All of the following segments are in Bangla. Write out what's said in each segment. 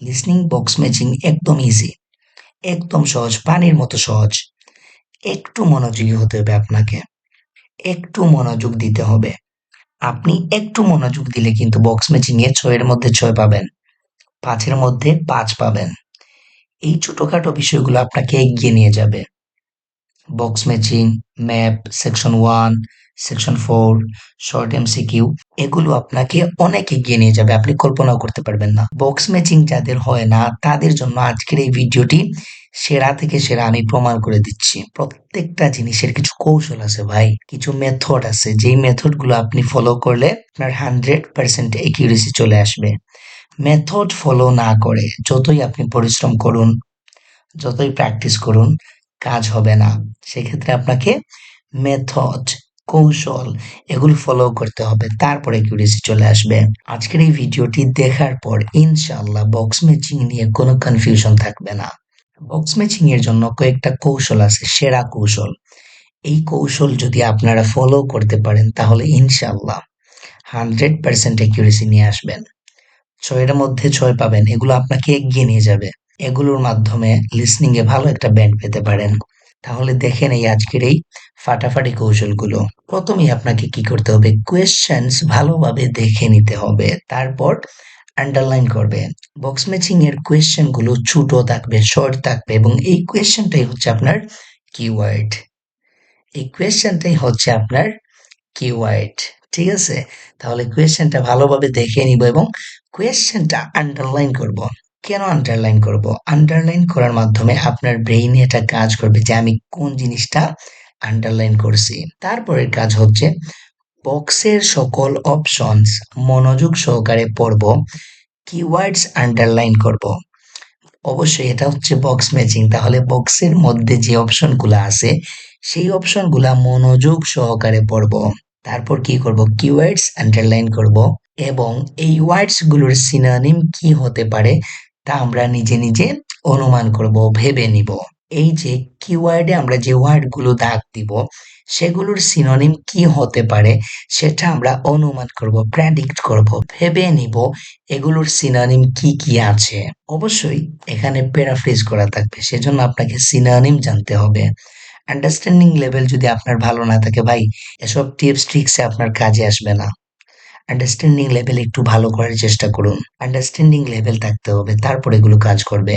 লিসনিং বক্স ম্যাচিং একদম ইজি একদম সহজ, পানির মতো সহজ। একটু মনোযোগী হতে হবে আপনাকে, একটু মনোযোগ দিতে হবে। আপনি একটু মনোযোগ দিলে কিন্তু বক্স ম্যাচিং এ ছয়ের মধ্যে ছয় পাবেন, পাঁচের মধ্যে পাঁচ পাবেন। এই ছোটখাটো বিষয়গুলো আপনাকে এগিয়ে নিয়ে যাবে। Box matching map section one section four short M MCQ এগুলো আপনাকে অনেক এগিয়ে নিয়ে যাবে, আপনি কল্পনাও করতে পারবেন না। বক্স ম্যাচিং যাদের হয় না, তাদের জন্য আজকের এই ভিডিওটি সেরা থেকে সেরা আমি প্রমাণ করে দিচ্ছি। প্রত্যেকটা জিনিসের কিছু কৌশল আছে ভাই, কিছু মেথড আছে। যেই মেথডগুলো আপনি ফলো করলে আপনার হান্ড্রেড পার্সেন্ট একিউরেসি চলে আসবে। মেথড ফলো না করে যতই আপনি পরিশ্রম করুন, যতই প্র্যাকটিস করুন, কাজ হবে না। সেক্ষেত্রে আপনাকে মেথড কৌশল এগুলো ফলো করতে হবে, তারপরে একিউরেসি চলে আসবে। আজকের এই ভিডিওটি দেখার পর ইনশাআল্লাহ বক্স ম্যাচিং নিয়ে কোনো কনফিউশন থাকবে না। বক্স ম্যাচিং এর জন্য কয়েকটা কৌশল আছে, সেরা কৌশল। এই কৌশল যদি আপনারা ফলো করতে পারেন তাহলে ইনশাআল্লাহ হান্ড্রেড পার্সেন্ট একিউরেসি নিয়ে আসবেন। ছয়ের মধ্যে ছয় পাবেন, এগুলো আপনাকে এগিয়ে নিয়ে যাবে। এগুলোর মাধ্যমে লিসনিং এ ভালো একটা ব্যান্ড পেতে পারেন। তাহলে দেখেন এই আজকের এই ফাটাফাটি কৌশলগুলো। প্রথমেই আপনাকে কি করতে হবে? কোয়েশ্চেন্স ভালোভাবে দেখে নিতে হবে। তারপর আন্ডারলাইন করবে। বক্স ম্যাচিং এর কোয়েশ্চেনগুলো ছোট থাকবে শর্ট থাকবে এবং এই কোয়েশ্চেনটাই হচ্ছে আপনার কিওয়ার্ড এই কোয়েশ্চেনটাই হচ্ছে আপনার কিওয়ার্ড ঠিক আছে? তাহলে কোয়েশ্চেনটা ভালোভাবে দেখে নিব এবং কোয়েশ্চেনটা আন্ডারলাইন করব। কেন আন্ডারলাইন করব? আন্ডারলাইন করার মাধ্যমে আপনার ব্রেইনে এটা কাজ করবে যে আমি কোন জিনিসটা আন্ডারলাইন করছি। তারপরের কাজ হচ্ছে বক্সের সকল অপশনস মনোযোগ সহকারে পড়ব কিওয়ার্ডস আন্ডারলাইন করব। অবশ্যই এটা হচ্ছে বক্স ম্যাচিং তাহলে বক্সের মধ্যে যে অপশনগুলো আছে, সেই অপশনগুলা মনোযোগ সহকারে পড়ব। তারপর কি করব? কিওয়ার্ডস আন্ডারলাইন করব এবং এই ওয়ার্ডসগুলোর সিনোনিম কি হতে পারে, তা আমরা নিজে নিজে অনুমান করব, ভেবে নিব। এই যে কিওয়ার্ডে আমরা যে ওয়ার্ডগুলো দাগ দিব, সেগুলোর সিনোনিম কি হতে পারে সেটা আমরা অনুমান করব প্রেডিক্ট করব, ভেবে নিব এগুলোর সিনোনিম কি কি আছে। অবশ্যই এখানে প্যারাফ্রেজ করা থাকবে, সেজন্য আপনাকে সিনোনিম জানতে হবে। আন্ডারস্ট্যান্ডিং লেভেল যদি আপনার ভালো না থাকে, ভাই, এসব টিপস ট্রিক্সে আপনার কাজে আসবে না। আন্ডারস্ট্যান্ডিং লেভেল একটু ভালো করার চেষ্টা করুন। আন্ডারস্ট্যান্ডিং লেভেল থাকতে হবে, তারপর এগুলো কাজ করবে।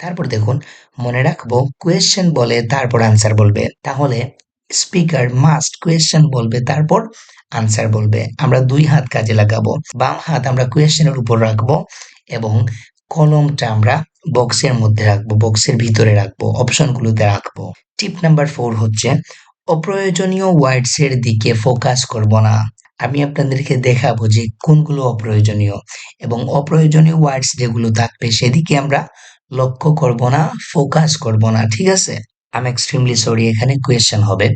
তারপর দেখুন, মনে রাখব কোয়েশ্চেন বলে তারপর আনসার বলবে। তাহলে স্পিকার মাস্ট কোয়েশ্চেন বলবে, তারপর আনসার বলবে। আমরা দুই হাত কাজে লাগাবো। বাম হাত আমরা কোয়েশ্চেনের উপর রাখব এবং কলমটা আমরা বক্সের মধ্যে রাখব বক্সের ভিতরে রাখব অপশনগুলোতে রাখব। টিপ নাম্বার ফোর হচ্ছে, অপ্রয়োজনীয় ওয়ার্ডস এর দিকে ফোকাস করব না। আমি আপনাদেরকে দেখাবো যে কোনগুলো অপ্রয়োজনীয় এবং অপ্রয়োজনীয় ওয়ার্ডস যেগুলো থাকবে, সেদিকে আমরা লক্ষ্য করব না ফোকাস করব না, ঠিক আছে? আমি এক্সট্রিমলি সরি এখানে কোয়েশ্চেন হবে।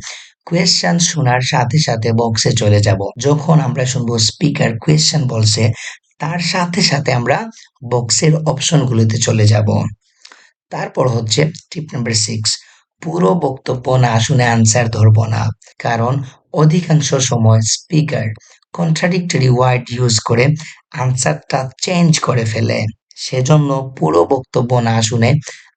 কোয়েশ্চেন শোনার সাথে সাথে বক্সে চলে যাব। যখন আমরা শুনব স্পিকার কোয়েশ্চেন বলছে, তার সাথে সাথে আমরা বক্সের অপশনগুলোতে চলে যাব। তারপর হচ্ছে টিপ নাম্বার সিক্স পুরো বক্তব্য না শুনে আনসার ধরব না, কারণ অধিকাংশ সময় স্পিকার কন্ট্রাডিক্টরি ওয়ার্ড ইউজ করে আনসারটা চেঞ্জ করে ফেলে। সেজন্য পুরো বক্তব্য না শুনে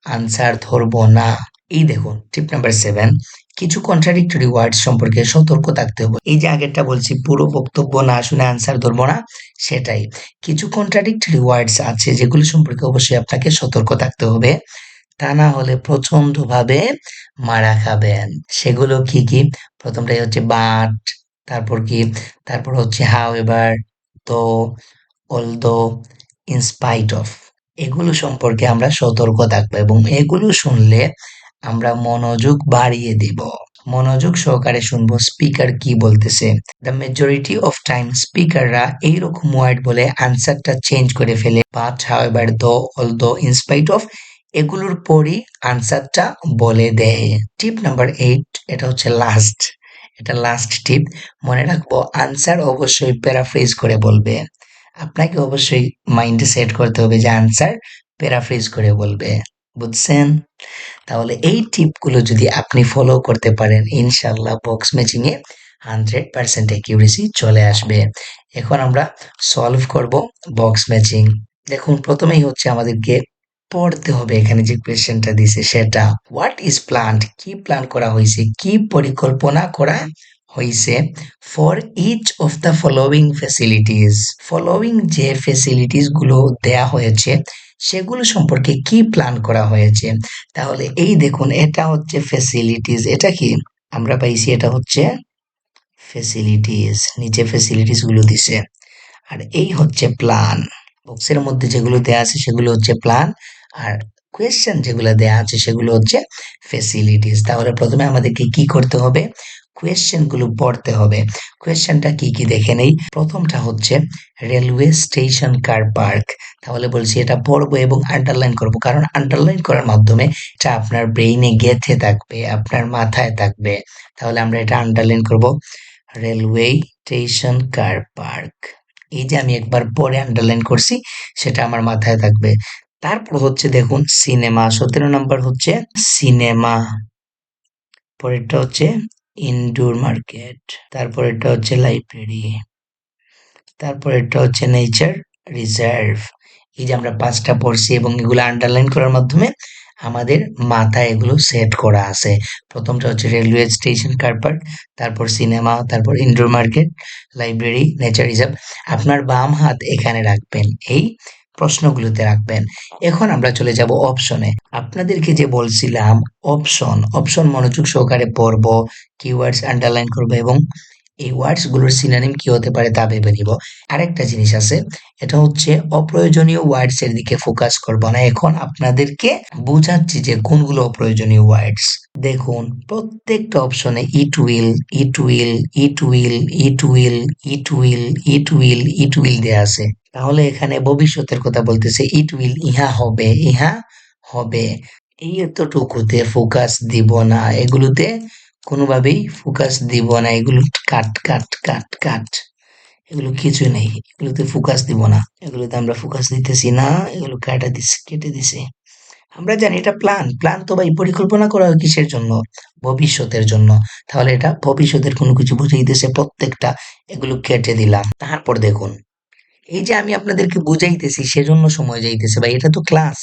আনসার ধরব না। এই দেখুন টিপ নাম্বার সেভেন কিছু কন্ট্রাডিক্টরি ওয়ার্ড সম্পর্কে সতর্ক থাকতে হবে। এই যে আগেরটা বলছি, পুরো বক্তব্য না শুনে আনসার ধরবো না, সেটাই। কিছু কন্ট্রাডিক্টরি ওয়ার্ডস আছে যেগুলো সম্পর্কে অবশ্যই আপনাকে সতর্ক থাকতে হবে। তা না হলে প্রচণ্ড ভাবে মারা খাবেন। সেগুলো কি কি? প্রথমটাই হচ্ছে বাট তারপর কি? তারপর হচ্ছে হাউ এবার তো অলদো ইনস্পাইট অফ এগুলো সম্পর্কে আমরা সতর্ক থাকব এবং এগুলো শুনলে আমরা মনোযোগ বাড়িয়ে দিব। মনোযোগ সহকারে শুনব স্পিকার কি বলতেছে? দ্য মেজরিটি অফ টাইম স্পিকাররা এইরকম ওয়ার্ড বলে আনসারটা চেঞ্জ করে ফেলে। বাট এবার দো অল দো ইনস্পাইট অফ এগুলোর পরই আনসারটা বলে দেয়। টিপ নাম্বার এইট এটা হচ্ছে লাস্ট এটা লাস্ট টিপ মনে রাখব আনসার অবশ্যই প্যারাফ্রেজ করে বলবে। আপনাকে অবশ্যই মাইন্ডে সেট করতে হবে যে আনসার প্যারাফ্রেজ করে বলবে। বুঝছেন? তাহলে এই টিপগুলো যদি আপনি ফলো করতে পারেন ইনশাল্লাহ box matching a hundred percent accuracy চলে আসবে। এখন আমরা সলভ করব বক্স ম্যাচিং দেখুন, প্রথমেই হচ্ছে আমাদেরকে পড়তে হবে এখানে যে কোয়েশ্চেনটা দিছে, সেটা হোয়াট ইজ প্ল্যান্ট কি প্ল্যান করা হয়েছে? কি পরিকল্পনা করা হয়েছে for each of the following facilities following যে ফ্যাসিলিটিসগুলো দেয়া হয়েছে, সেগুলো সম্পর্কে কি প্ল্যান করা হয়েছে? তাহলে এই দেখুন, এটা হচ্ছে ফ্যাসিলিটিস এটা কি? আমরা পাইছি এটা হচ্ছে ফেসিলিটিস নিচে ফ্যাসিলিটিসগুলো দিছে। আর এই হচ্ছে প্ল্যান বক্সের মধ্যে যেগুলো দেয়া আছে, সেগুলো হচ্ছে প্ল্যান আর কোয়েশ্চেন যেগুলো দেয়া আছে, সেগুলো হচ্ছে ফেসিলিটিস তাহলে প্রথমে আমাদেরকে কি করতে হবে? গুলো পড়তে হবে। কোয়েশ্চেনটা কি কি দেখে নেই? প্রথমটা হচ্ছে রেলওয়ে স্টেশন কার পার্ক তাহলে বলছি এটা পড়ব এবং আন্ডারলাইন করব। কারণ আন্ডারলাইন করার মাধ্যমে এটা আপনার ব্রেইনে গেথে থাকবে, আপনার মাথায় থাকবে। তাহলে আমরা এটা আন্ডারলাইন করব। রেলওয়ে স্টেশন কার পার্ক এই যে আমি একবার পরে আন্ডারলাইন করছি, সেটা আমার মাথায় থাকবে। তারপর হচ্ছে দেখুন সিনেমা সতেরো নম্বর হচ্ছে সিনেমা পরেরটা হচ্ছে ইনডোর মার্কেট তারপরেরটা হচ্ছে লাইব্রেরি তারপরেরটা হচ্ছে নেচার রিজার্ভ। এই যে আমরা পাঁচটা পড়ছি এবং এগুলো আন্ডারলাইন করার মাধ্যমে আমাদের মাথায় এগুলো সেট করা আছে। প্রথমটা হচ্ছে রেলওয়ে স্টেশন কার পার্ক তারপর সিনেমা তারপর indoor market library nature reserve আপনার বাম হাত এখানে রাখবেন এই প্রশ্নগুলোতে রাখবেন। এখন আমরা চলে যাব অপশনে আপনাদেরকে যে বলছিলাম অপশন অপশন মনোযোগ সহকারে পড়ব কিওয়ার্ডস আন্ডারলাইন করব এবং এই ওয়ার্ডসগুলোর সিনানিম কি হতে পারে তা ভেবে নিব। আরেকটা জিনিস আছে, এটা হচ্ছে অপ্রয়োজনীয় ওয়ার্ডস এর দিকে ফোকাস করব না। এখন আপনাদেরকে বোঝাচ্ছি যে কোনগুলো অপ্রয়োজনীয় ওয়ার্ডস। দেখুন, প্রত্যেকটা অপশনে it will it will it will it will it will it will it will দেয়া আছে। তাহলে এখানে ভবিষ্যতের কথা বলতেছে ইট উইল ইহা হবে ইহা হবে। এই এতটুকুতে ফোকাস দিব না। এগুলোতে কোনোভাবেই ফোকাস দিব না। এগুলো কাট কাট কাট কাট। এগুলো কিছু নেই। এগুলোতে ফোকাস দিব না। এগুলোতে আমরা ফোকাস দিতেছি না। এগুলো কাটা দিছি, কেটে দিছি। আমরা জানি এটা প্ল্যান প্ল্যান তো ভাই পরিকল্পনা করা হয় কিসের জন্য? ভবিষ্যতের জন্য। তাহলে এটা ভবিষ্যতের কোনো কিছু বুঝাইতেছে প্রত্যেকটা। এগুলো কেটে দিলাম। তারপর দেখুন। এই যে আমি আপনাদেরকে বুঝাইতেছি, সেজন্য সময় যাইতেছে ভাই। এটা তো ক্লাস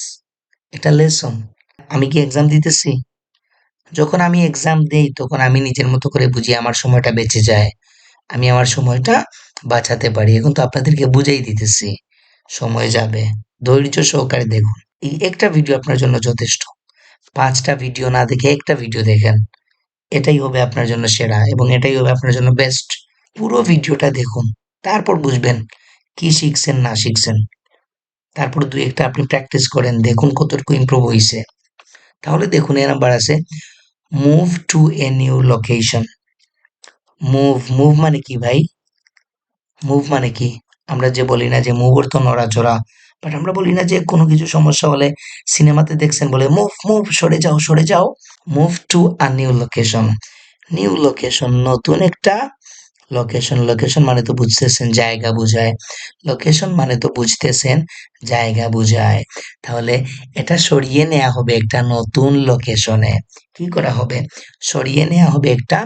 এটা লেসন আমি কি এক্সাম দিতেছি? যখন আমি এক্সাম দেই, তখন আমি নিজের মতো করে বুঝি আমার সময়টা বেঁচে যায়। আমি আমার সময়টা বাঁচাতে পারি। এখন তো আপনাদেরকে বুঝাই দিতেছি, সময় যাবে। ধৈর্য সহকারে দেখুন। এই একটা ভিডিও আপনার জন্য যথেষ্ট। পাঁচটা ভিডিও না দেখে একটা ভিডিও দেখেন। এটাই হবে আপনার জন্য সেরা এবং এটাই হবে আপনার জন্য বেস্ট পুরো ভিডিওটা দেখুন। তারপর বুঝবেন কি শিখছেন, না শিখছেন। তারপর দুই একটা আপনি প্র্যাকটিস করেন। দেখুন কতটুকু ইমপ্রুভ হয়েছে তাহলে দেখুন এ নাম্বার আছে move to a new location move move মানে কি ভাই? মুভ মানে কি? আমরা যে বলি না যে মুভ অর্থ নড়াচড়া বাট আমরা বলি না যে কোনো কিছু সমস্যা হলে সিনেমাতে দেখছেন বলে মুভ মুভ সরে যাও সরে যাও। Move to a new location new location নতুন একটা লোকেশন লোকেশন মানে তো বুঝতেছেন, জায়গা বুঝায়। লোকেশন মানে তো বুঝতেছেন, জায়গা বুঝায়। তাহলে এটা সরিয়ে নেওয়া হবে একটা নতুন লোকেশনে কি করা হবে? সরিয়ে নেওয়া হবে একটা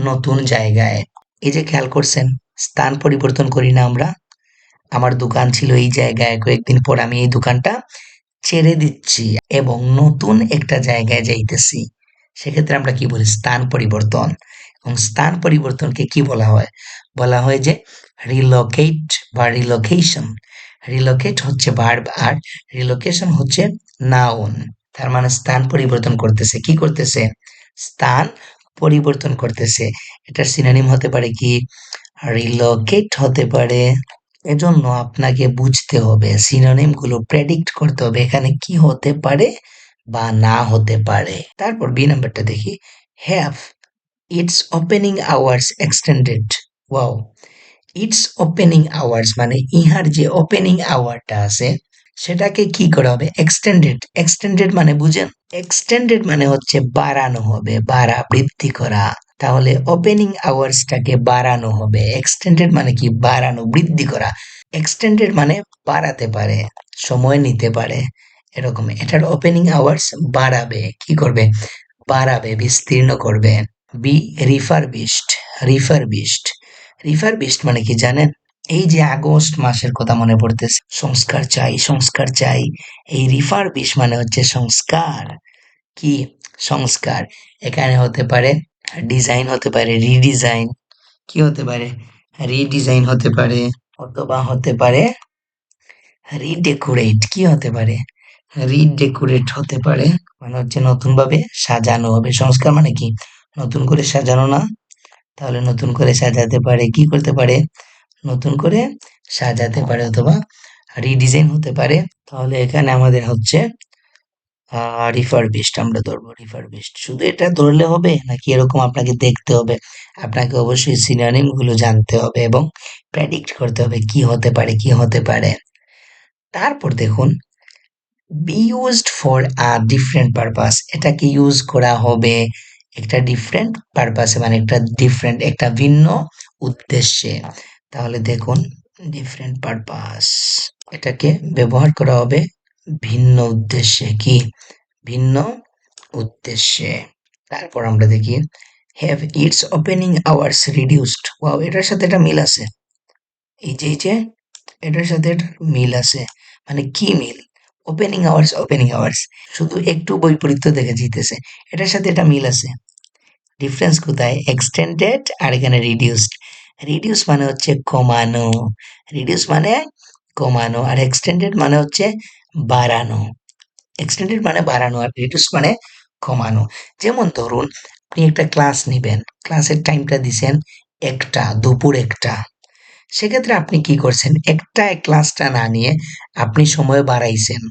নতুন জায়গায়। এই যে খেয়াল করছেন, স্থান পরিবর্তন করি না আমরা। আমার দোকান ছিল এই জায়গায়, কয়েকদিন পর আমি এই দোকানটা ছেড়ে দিচ্ছি এবং নতুন একটা জায়গায় যাইতেছি। সেক্ষেত্রে আমরা কি বলি? স্থান পরিবর্তন। এবং স্থান পরিবর্তনকে কি বলা হয়? বলা হয় যে রিলোকেট বা রিলোকেশন রিলোকেট হচ্ছে ভার্ব আর রিলোকেশন হচ্ছে নাউন তার মানে স্থান পরিবর্তন করতেছে। কি করতেছে? স্থান পরিবর্তন করতেছে। এটার সিনোনিম হতে পারে কি? রিলোকেট হতে পারে। এজন্য আপনাকে বুঝতে হবে সিনোনিমগুলো প্রেডিক্ট করতে হবে এখানে কি হতে পারে বা না হতে পারে। তারপর বি নাম্বারটা দেখি। Have its opening hours extended wow its opening hours মানে ইহার যে ওপেনিং আওয়ারটা আছে, সেটাকে কি করা হবে? এক্সটেন্ডেড এক্সটেন্ডেড মানে বুঝেন? এক্সটেন্ডেড মানে হচ্ছে বাড়ানো হবে, বাড়া, বৃদ্ধি করা। তাহলে ওপেনিং আওয়ার্সটাকে বাড়ানো হবে। এক্সটেন্ডেড মানে কি? বাড়ানো, বৃদ্ধি করা। এক্সটেন্ডেড মানে বাড়াতে পারে, সময় নিতে পারে। এরকম। এটার ওপেনিং আওয়ার্স বাড়াবে। কি করবে? বাড়াবে, বিস্তীর্ণ করবে। বি রিফারবিস্ট রিফারবিস্ট রিফারবিস্ট মানে কি জানেন? এই যে আগস্ট মাসের কথা মনে পড়তেছে, সংস্কার চাই সংস্কার চাই। এই রিফার বিশ মানে হচ্ছে সংস্কার। কি? সংস্কার। এখানে হতে পারে ডিজাইন হতে পারে রিডিজাইন কি হতে পারে? রিডিজাইন হতে পারে, অথবা হতে পারে রিডেকোরেট কি হতে পারে? রিডেকোরেট হতে পারে মানে হচ্ছে নতুন ভাবে সাজানো হবে। সংস্কার মানে কি? নতুন করে সাজানো না। তাহলে নতুন করে সাজাতে পারে, কি করতে পারে? নতুন করে সাজাতে পারে অথবা রিডিজাইন হতে পারে। তাহলে এখানে আমাদের হচ্ছে রিফারবিশড আমরা ধরবো রিফারবিশড শুধু এটা ধরলে হবে নাকি এরকম আপনাকে দেখতে হবে? আপনাকে অবশ্যই সিনোনিমগুলো জানতে হবে এবং প্রেডিক্ট করতে হবে কি হতে পারে, কি হতে পারে। তারপর দেখুন be used for a different purpose এটাকে ইউজ করা হবে একটা ডিফারেন্ট পারপাসে মানে একটা ডিফারেন্ট একটা ভিন্ন উদ্দেশ্যে। তাহলে দেখুন ডিফারেন্ট পারপাস এটাকে ব্যবহার করা হবে ভিন্ন উদ্দেশ্যে। কি? ভিন্ন উদ্দেশ্যে। তারপর আমরা দেখি have its opening hours reduced wow এটার সাথে এটা মিল আছে। এই যে এই যে, এটার সাথে এটার মিল আছে। মানে কি মিল? ওপেনিং আওয়ার্স ওপেনিং আওয়ার্স শুধু একটু বৈপরীত্য দেখে জিতেছে এটার সাথে এটা মিল আছে। ডিফারেন্স কোথায়? এক্সটেন্ডেড আর এখানে রিডিউসড রিডিউস মানে হচ্ছে কমানো। রিডিউস মানে কমানো আর এক্সটেন্ডেড মানে হচ্ছে বাড়ানো। এক্সটেন্ডেড মানে বাড়ানো আর রিডিউস মানে কমানো। যেমন ধরুন, আপনি একটা ক্লাস নেবেন। ক্লাসের টাইমটা দিছেন একটা, দুপুর একটা। সেক্ষেত্রে আপনি কি করছেন? একটা ক্লাসটা না নিয়ে আপনি সময় বাড়াইছেন।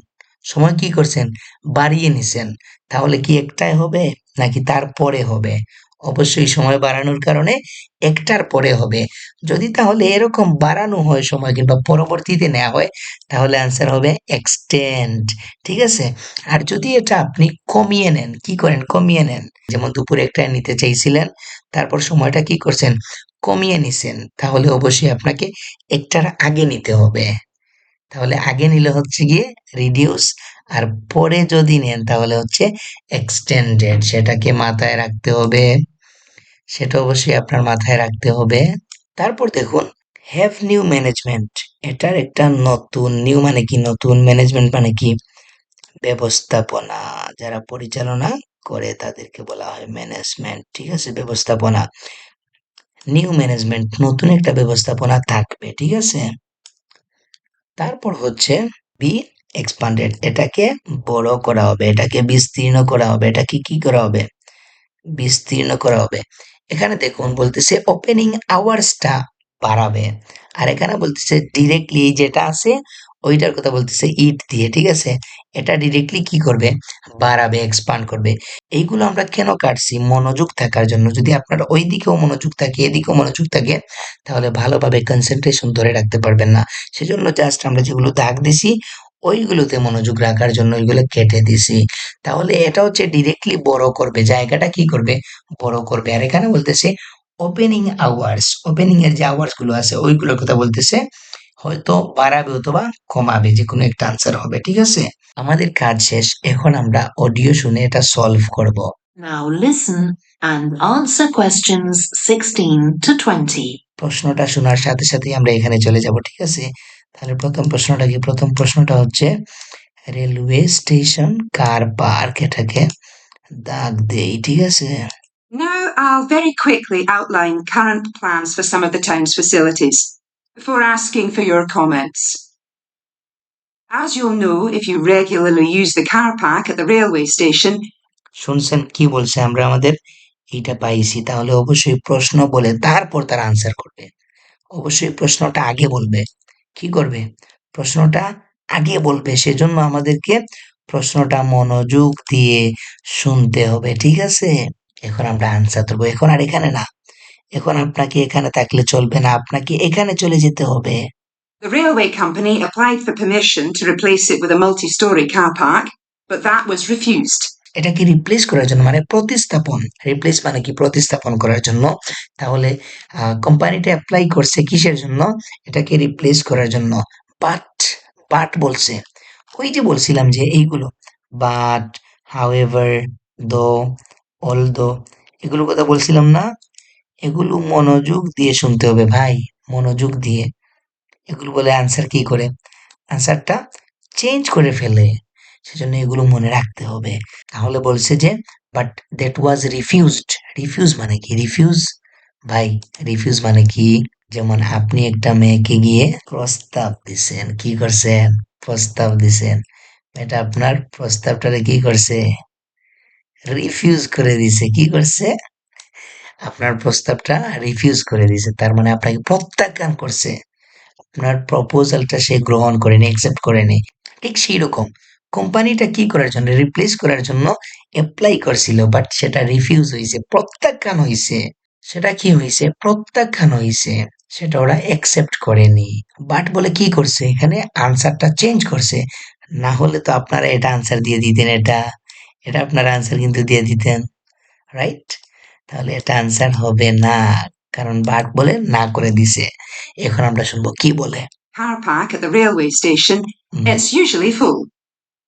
সময় কি করছেন? বাড়িয়ে নিছেন। তাহলে কি একটাই হবে নাকি তারপরে হবে? অবশ্যই সময় বাড়ানোর কারণে একটার পরে হবে। যদি তাহলে এরকম বাড়ানো হয় সময় কিংবা পরবর্তীতে নেওয়া হয়, তাহলে আনসার হবে এক্সটেন্ড ঠিক আছে? আর যদি এটা আপনি কমিয়ে নেন, কি করেন? কমিয়ে নেন। যেমন দুপুরে একটা নিতে চাইছিলেন, তারপর সময়টা কি করছেন? কমিয়ে নিছেন। তাহলে অবশ্যই আপনাকে একটার আগে নিতে হবে। তাহলে আগে নিলে হচ্ছে গিয়ে রিডিউস আর পরে যদি নেন তাহলে হচ্ছে এক্সটেন্ডেড সেটাকে মাথায় রাখতে হবে। সেটা অবশ্যই আপনার মাথায় রাখতে হবে। তারপর দেখুন হ্যাভ নিউ ম্যানেজমেন্ট এটার একটা নতুন নিউ মানে কি? নতুন ম্যানেজমেন্ট মানে কি? ব্যবস্থাপনা। যারা পরিচালনা করে তাদেরকে বলা হয় ম্যানেজমেন্ট ঠিক আছে? ব্যবস্থাপনা। নিউ ম্যানেজমেন্ট নতুন একটা ব্যবস্থাপনা থাকবে, ঠিক আছে? তারপর হচ্ছে বি এক্সপান্ডেড এটাকে বড় করা হবে, এটাকে বিস্তীর্ণ করা হবে, এটাকে কি করা হবে? বিস্তীর্ণ করা হবে। এখানে দেখুন বলতেছে ওপেনিং আওয়ার্সটা বাড়াবে। আর এখানে বলতেছে ডিরেক্টলি যেটা আছে ওইটার কথা বলতেছে ইট দিয়ে, ঠিক আছে? এটা ডিরেক্টলি কি করবে? বাড়াবে এক্সপান্ড করবে। এইগুলো আমরা কেন কাটছি? মনোযোগ থাকার জন্য। যদি আপনার ওই দিকেও মনোযোগ থাকে, এদিকেও মনোযোগ থাকে, তাহলে ভালোভাবে কনসেন্ট্রেশন ধরে রাখতে পারবেন না। সেজন্য জাস্ট আমরা যেগুলো দাগ দিছি, ওইগুলোতে মনোযোগ রাখার জন্য ওইগুলো কেটে দিছি। তাহলে এটা হচ্ছে ডিরেক্টলি বড় করবে। জায়গাটা কি করবে? বড় করবে। আর এখানে বলতেছে ওপেনিং আওয়ার্স ওপেনিং এর যে আওয়ার্সগুলো আছে, ওইগুলোর কথা বলতেছে হয়তো বাড়াবে অথবা কমাবে যে কোনো একটা আনসার হবে ঠিক আছে? আমাদের কাজ শেষ এখন আমরা অডিও শুনে এটা সলভ করব। Now listen and answer questions 16 to 20. প্রশ্নটা শোনার সাথে সাথেই আমরা এখানে চলে যাব ঠিক আছে? তাহলে প্রথম প্রশ্নটা কি? প্রথম প্রশ্নটা হচ্ছে রেলওয়ে স্টেশন কার পার্ক এটাকে দাগ দেই ঠিক আছে? Now I'll very quickly outline current plans for some of the town's facilities. Before asking for your comments. As you'll know if you regularly use the car park at the railway station, শুনছেন কি বলছে আমরা আমাদের? এইটা পাইছি তাহলে অবশ্যই প্রশ্ন বলে তারপর তার আনসার করবে। অবশ্যই প্রশ্নটা আগে বলবে। কি করবে? প্রশ্নটা আগে বলবে সেজন্য আমাদেরকে প্রশ্নটা মনোযোগ দিয়ে শুনতে হবে ঠিক আছে? এখন আমরা আনসার দেবো এখন আর এখানে না। এখন আপনাকে এখানে থাকলে চলবে না আপনাকে এখানে চলে যেতে হবে। The railway company applied for permission to replace it with a multi-storey car park, but that was refused. এটাকে রিপ্লেস করার জন্য মানে প্রতিস্থাপন। রিপ্লেস মানে কি? প্রতিস্থাপন করার জন্য। তাহলে কোম্পানিটা অ্যাপ্লাই করছে কিসের জন্য? এটাকে রিপ্লেস করার জন্য। বাট বাট বলছে। ওই যে বলছিলাম যে এইগুলো। বাট হাউএভার দো অল দো এগুলো কথা বলছিলাম না। এগুলো মনোযোগ দিয়ে শুনতে হবে ভাই, মনোযোগ দিয়ে। এগুলো বলে আনসার কি করে? আনসারটা চেঞ্জ করে ফেলে, সেজন্য এগুলো মনে রাখতে হবে। তাহলে বলছে যে but that was refused refuse মানে কি? রিফিউজ ভাই রিফিউজ মানে কি? যেমন আপনি একটা মেয়েকে গিয়ে প্রস্তাব দিছেন, কি করছেন? প্রস্তাব দিছেন। এটা আপনার প্রস্তাবটারে কি করছে? রিফিউজ করে দিছে। কি করছে? আপনার প্রস্তাবটা রিফিউজ করে দিছে তার মানে আপনাকে প্রত্যাখ্যান করছে। আপনার প্রপোজালটা সে গ্রহণ করেনি অ্যাকসেপ্ট করেনি। ঠিক সেই রকম। কোম্পানিটা কি করার জন্য? রিপ্লেস করার জন্য অ্যাপ্লাই করছিল বাট সেটা রিফিউজ হয়েছে, প্রত্যাখ্যান হয়েছে। সেটা কি হয়েছে? প্রত্যাখ্যান হয়েছে। সেটা ওরা অ্যাকসেপ্ট করেনি। বাট বলে কি করছে? এখানে আনসারটা চেঞ্জ করছে। না হলে তো আপনারা এটা আনসার দিয়ে দিতেন, এটা। এটা আপনার আনসার কিন্তু দিয়ে দিতেন। রাইট তাহলে এটা আনসার হবে না কারণ বাট বলে না করে দিছে এখন আমরা শুনব কি বলে Car park at the railway station, it's usually full.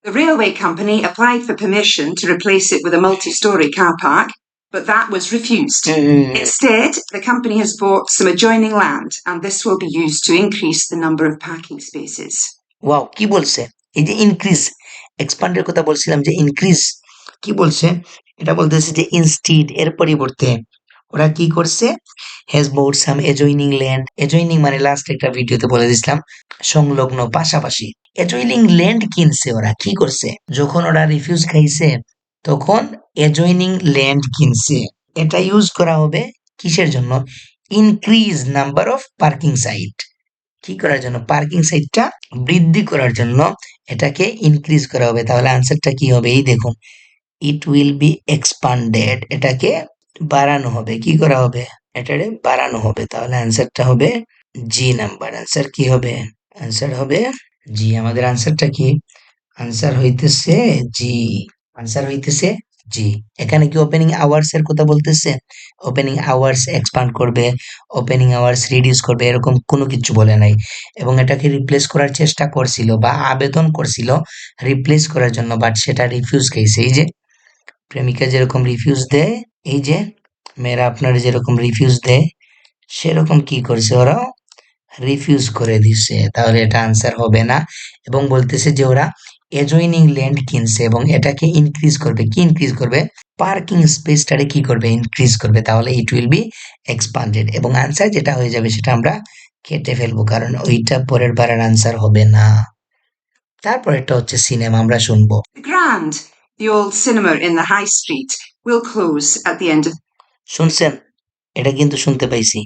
The railway company applied for permission to replace it with a multi story car park, but that was refused. Instead, the company has bought some adjoining land, and this will be used to increase the number of parking spaces. Wow কি বলছে এই যে ইনক্রিজ এক্সপান্ডের কথা বলছিলাম যে ইনক্রিজ কি বলছে? এটা বলতেছে যে ইনস্টিড এর পরিবর্তে ওরা কি করছে? Has bought some adjoining land adjoining মানে লাস্ট একটা ভিডিওতে বলে দিছিলাম সংলগ্ন পাশাপাশি। এজয়নিং ল্যান্ড কিনছে ওরা, কি করছে? যখন ওরা রিফিউজ খাইছে, তখন এজয়নিং ল্যান্ড কিনছে। এটা ইউজ করা হবে কিসের জন্য? Increase number of parking site কি করার জন্য? পার্কিং সাইটটা বৃদ্ধি করার জন্য এটাকে ইনক্রিজ করা হবে। তাহলে আনসারটা কি হবে? এই দেখুন। ইট উইল বি এক্সপান্ডেড এটাকে বাড়ানো হবে। কি করা হবে? এটারে বাড়ানো হবে। তাহলে আনসারটা হবে জি নাম্বার অ্যান্সার কি হবে? অ্যান্সার হবে জি আমাদের আনসারটা কি? আনসার হইতেছে জি আনসার হইতেছে জি এখানে কি ওপেনিং আওয়ার্স এর কথা বলতেছে? ওপেনিং আওয়ার্স এক্সপান্ড করবে ওপেনিং আওয়ার্স রিডিউস করবে, এরকম কোনো কিছু বলে নাই। এবং এটাকে রিপ্লেস করার চেষ্টা করছিল বা আবেদন করছিল রিপ্লেস করার জন্য বাট সেটা রিফিউজ খেয়েছে এই যে প্রেমিকা যেরকম রিফিউজ দেয় এই যে মেয়েরা আপনার যেরকম রিফিউজ দেয় সেরকম কি করছে ওরা রিফিউজ করে দিছে তাহলে এটা আনসার হবে না এবং বলতেছে যে ওরা এজয়নিং ল্যান্ড কিনছে এবং এটাকে ইনক্রিজ করবে। কি ইনক্রিজ করবে? পার্কিং স্পেসটারে কি করবে? ইনক্রিজ করবে। তাহলে ইট উইল বি এক্সপান্ডেড এবং আনসার যেটা হয়ে যাবে সেটা আমরা কেটে ফেলব কারণ ওইটা পরের বারের আনসার হবে না। তারপর হচ্ছে সিনেমা আমরা শুনব। Grand, the old cinema in the High Street, will close at the end of শুনছেন এটা কিন্তু শুনতে পাইছি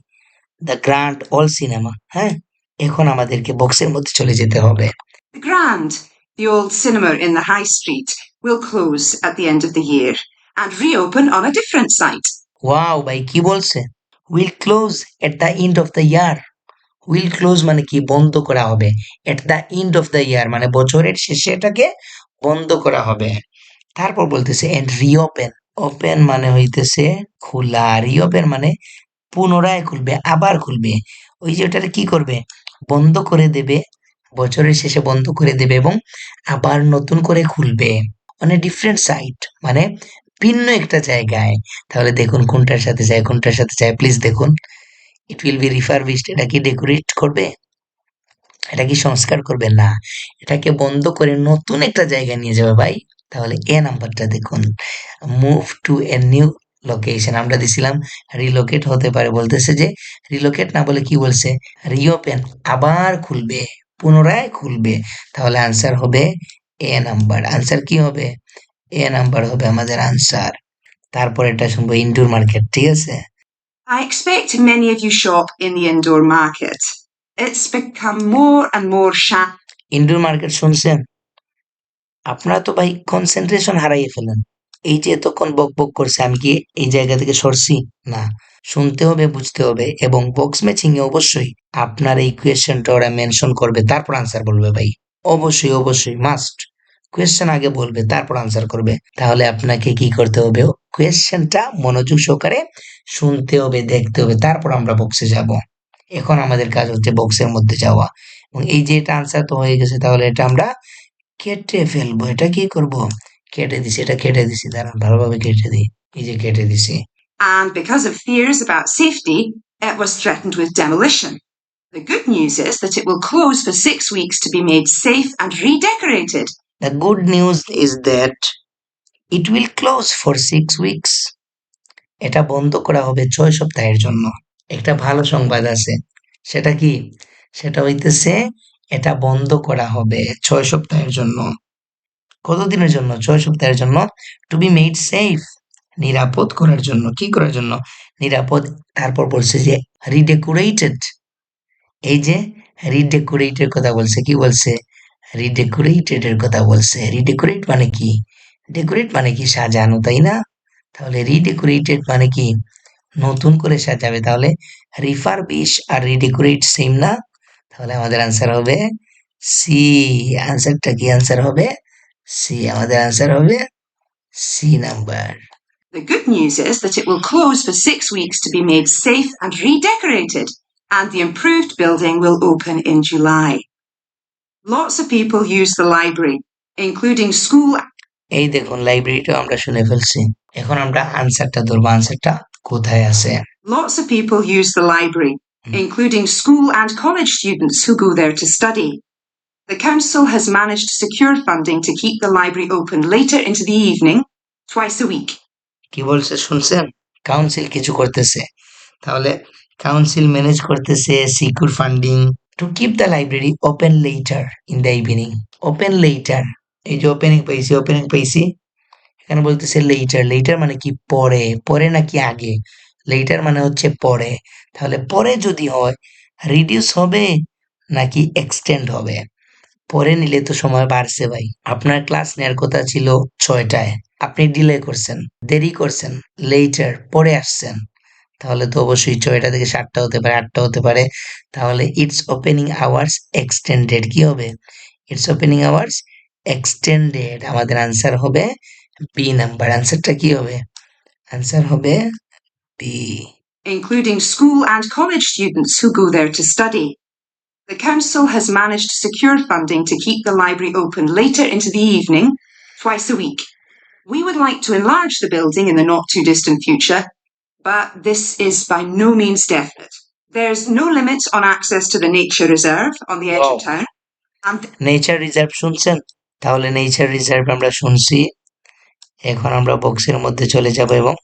দ্য গ্র্যান্ড অল সিনেমা হ্যাঁ এখন আমাদেরকে বক্সের মধ্যে চলে যেতে হবে The Grand, the old cinema in the High Street, will close at the end of the year and reopen on a different site. Wow ভাই কি বলছে will close at the end of the year will close মানে কি বন্ধ করা হবে at the end of the year মানে বছরের শেষে এটাকে বন্ধ করা হবে তারপর বলতেছে এন্ড রিওপেন ওপেন মানে হইতেছে খোলা। রিওপেন মানে পুনরায় খুলবে, আবার খুলবে। ওই যে ওটারে কি করবে? বন্ধ করে দেবে, বছরের শেষে বন্ধ করে দেবে এবং আবার নতুন করে খুলবে। মানে ডিফারেন্ট সাইট মানে ভিন্ন একটা জায়গায়। তাহলে দেখুন কোনটার সাথে যায়, কোনটার সাথে যায়। প্লিজ দেখুন ইট উইল বি রিফারবিশড এটা কি ডেকোরেট করবে? এটা কি সংস্কার করবে? না। এটাকে বন্ধ করে নতুন একটা জায়গায় নিয়ে যাবে ভাই। তাহলে এ নাম্বারটা দেখুন। Move to a new location আমরা দিছিলাম রিলোকেট হতে পারে। বলতেছে যে রিলোকেট না বলে কি বলছে? রিওপেন আবার খুলবে পুনরায় খুলবে। তাহলে আনসার হবে এ নাম্বার। আনসার কি হবে? এ নাম্বার হবে আমাদের আনসার তারপর এটা শুনব ইনডোর মার্কেট ঠিক আছে? I expect many of you shop in the indoor market. It's become more and more sha- indoor market শুনছেন? আপনারা তো ভাই কনসেন্ট্রেশন হারাইয়ে ফেলেন। এই যে এতক্ষণ বক বক করছে, আমি কি এই জায়গা থেকে সরছি? না। শুনতে হবে, বুঝতে হবে এবং বক্স ম্যাচিং এ অবশ্যই আপনার এই কোয়েশ্চেনটা ওরা মেনশন করবে, তারপর আনসার বলবে ভাই। অবশ্যই অবশ্যই মাস্ট কোয়েশ্চেন আগে বলবে, তারপর আনসার করবে। তাহলে আপনাকে কি করতে হবে? কোয়েশ্চেনটা মনোযোগ সহকারে শুনতে হবে, দেখতে হবে, তারপর আমরা বক্সে যাব। এখন আমাদের কাজ হচ্ছে বক্সের মধ্যে যাওয়া। এবং এই যে এটা আনসার তো হয়ে গেছে, তাহলে এটা আমরা কেটে ফেলব এটা কি করব কেটে দিছি এটা কেটে দিছি দাঁড়ান ভালোভাবে কেটে দিই এই যে কেটে দিছি and because of fears about safety, it was threatened with demolition. The good news is that it will close for six weeks to be made safe and redecorated. The good news is that it will close for six weeks এটা বন্ধ করা হবে ছয় সপ্তাহের জন্য একটা ভালো সংবাদ আছে সেটা কি সেটা হইতেছে এটা বন্ধ করা হবে ছয় সপ্তাহের জন্য। কতদিনের জন্য? ছয় সপ্তাহের জন্য। টু বি মেড সেফ নিরাপদ করার জন্য। কি করার জন্য? নিরাপদ, তারপর বলছে যে রিডেকোরেটেড এই যে রিডেকোরেটের কথা বলছে, কি বলছে? রিডেকোরেটেড এর কথা বলছে। রিডেকোরেট মানে কি? ডেকোরেট মানে কি? সাজানো, তাই না? তাহলে রিডেকোরেটেড মানে কি? নতুন করে সাজাবে, তাহলে রিফারবিশ আর রিডেকোরেট সেম না? তাহলে আমাদের আনসার হবে সি আনসারটা কি আনসার হবে সি আমাদের আনসার হবে C number The good news is that it will close for six weeks to be made safe and redecorated, and the improved building will open in July. Lots of people use the library, including school এই দেখুন লাইব্রেরিটা আমরা শুনে ফেলছি এখন আমরা আনসারটা ধরবো আনসারটা কোথায় আছে Lots of people use the library, including school and college students who go there to study. The council has managed to secure funding to keep the library open later into the evening, twice a week. কি বলছে শুনছেন কাউন্সিল কিছু করতেছে তাহলে কাউন্সিল ম্যানেজ করতেছে secure funding to keep the library open later in the evening open later এই যে ওপেনিং পাইছি ওপেনিং পাইছি এখানে বলতেছে লেটার লেটার মানে কি পরে পরে নাকি আগে লেটার মানে হচ্ছে পরে। তাহলে পরে যদি হয় রিডিউস হবে নাকি এক্সটেন্ড হবে? পরে নিলে তো সময় বাড়ছে ভাই। আপনার ক্লাস নেওয়ার কথা ছিল ছয়টায়। আপনি ডিলে করছেন, দেরি করছেন লেটার পরে আসছেন। তাহলে তো অবশ্যই ছয়টা থেকে সাতটা হতে পারে, আটটা হতে পারে। তাহলে ইটস ওপেনিং আওয়ার্স এক্সটেন্ডেড কি হবে? ইটস ওপেনিং আওয়ার্স এক্সটেন্ডেড আমাদের আনসার হবে বি নাম্বার আনসারটা কি হবে? আনসার হবে B including school and college students who go there to study. The council has managed to secure funding to keep the library open later into the evening, twice a week. We would like to enlarge the building in the not too distant future, but this is by no means definite. There's no limit on access to the nature reserve on the edge Wow. of town, and nature reserve শুনছেন তাহলে নেচার রিজার্ভ আমরা শুনছি এখন আমরা বক্সের মধ্যে চলে যাব এবং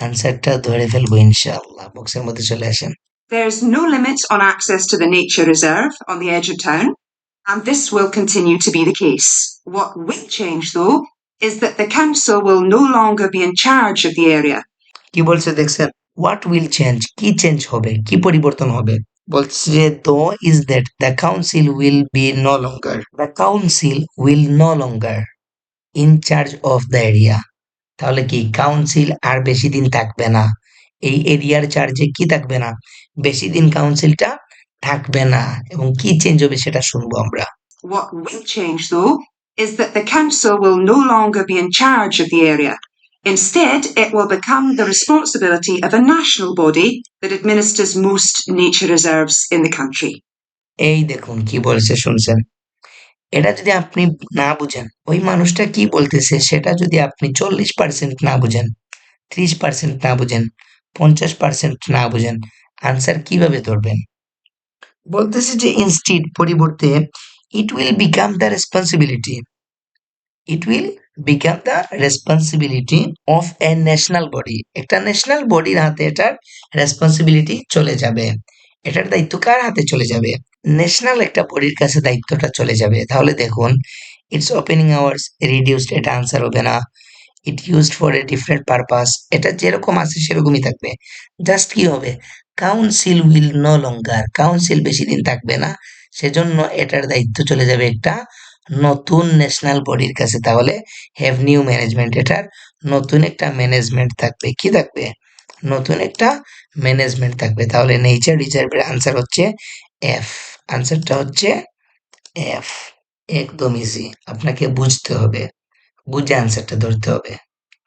আনসারটা ধরে ফেলবো ইনশাআল্লাহ বক্সের মধ্যে চলে আসেন There's no limit on access to the nature reserve on the edge of town, and this will continue to be the case. What will change, though, is that the council will no longer be in charge of the area. কি বলছে দেখছেন হোয়াট উইল চেঞ্জ কি চেঞ্জ হবে কি পরিবর্তন হবে বলছে যে though is that the council will be no longer the council will no longer in charge of the area তাহলে কি কাউন্সিল আর বেশি দিন থাকবে না এই এরিয়ার চার্জে কি থাকবে না বেশি দিন কাউন্সিলটা থাকবে না এবং কি চেঞ্জ হবে সেটা শুনব আমরা What will change, though, is that the council will no longer be in charge of the area. Instead, it will become the responsibility of a national body that administers most nature reserves in the country. এই দেখুন কি বলছে শুনছেন এটা যদি আপনি না বুঝেন, ওই মানুষটা কি বলতেছে সেটা যদি আপনি চল্লিশ পার্সেন্ট না বুঝেন, ত্রিশ পার্সেন্ট না বুঝেন, পঞ্চাশ পার্সেন্ট না বুঝেন আনসার কীভাবে ধরবেন? বলতেছে যে ইনস্টিট পরিবর্তে it will become the responsibility it will become the responsibility of a national body একটা ন্যাশনাল বডির হাতে এটার রেসপন্সিবিলিটি চলে যাবে, এটার দায়িত্ব কার হাতে চলে যাবে? ন্যাশনাল একটা বডির কাছে দায়িত্বটা চলে যাবে। তাহলে দেখুন ইটস ওপেনিং আওয়ার্স রিডিউসড এটা আনসার হবে না। It used for a different purpose এটা যেরকম আছে সেরকমই থাকবে। জাস্ট কি হবে? Council will no longer council বেশি দিন থাকবে না, সেজন্য এটার দায়িত্ব চলে যাবে একটা নতুন ন্যাশনাল বডির কাছে। তাহলে হ্যাভ নিউ ম্যানেজমেন্ট এটার নতুন একটা ম্যানেজমেন্ট থাকবে। কি থাকবে? নতুন একটা ম্যানেজমেন্ট থাকবে। তাহলে নেচার রিজার্ভের আনসার হচ্ছে এফ আনসারটা হচ্ছে এফ একদম ইজি আপনাকে বুঝতে হবে। বুঝে আনসারটা ধরতে হবে।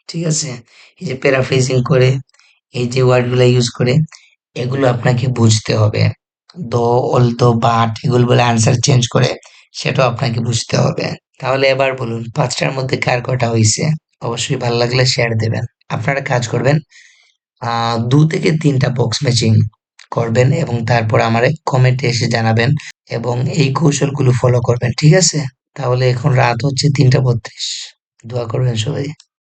ঠিক আছে? এই যে প্যারাফ্রেজিং করে, এই যে ওয়ার্ডগুলো ইউজ করে, এগুলো আপনাকে বুঝতে হবে। দো, অল দো বাট এগুলো বলে আনসার চেঞ্জ করে, সেটাও আপনাকে বুঝতে হবে। তাহলে এবার বলুন, পাঁচটার মধ্যে কার কটা হয়েছে অবশ্যই ভালো লাগলে শেয়ার দেবেন। আপনারা কাজ করবেন দু থেকে তিনটা বক্স ম্যাচিং করবেন এবং তারপর আমার কমেন্টে এসে জানাবেন এবং এই কৌশলগুলো ফলো করবেন, ঠিক আছে? তাহলে এখন রাত হচ্ছে তিনটা বত্রিশ। দোয়া করবেন সবাই।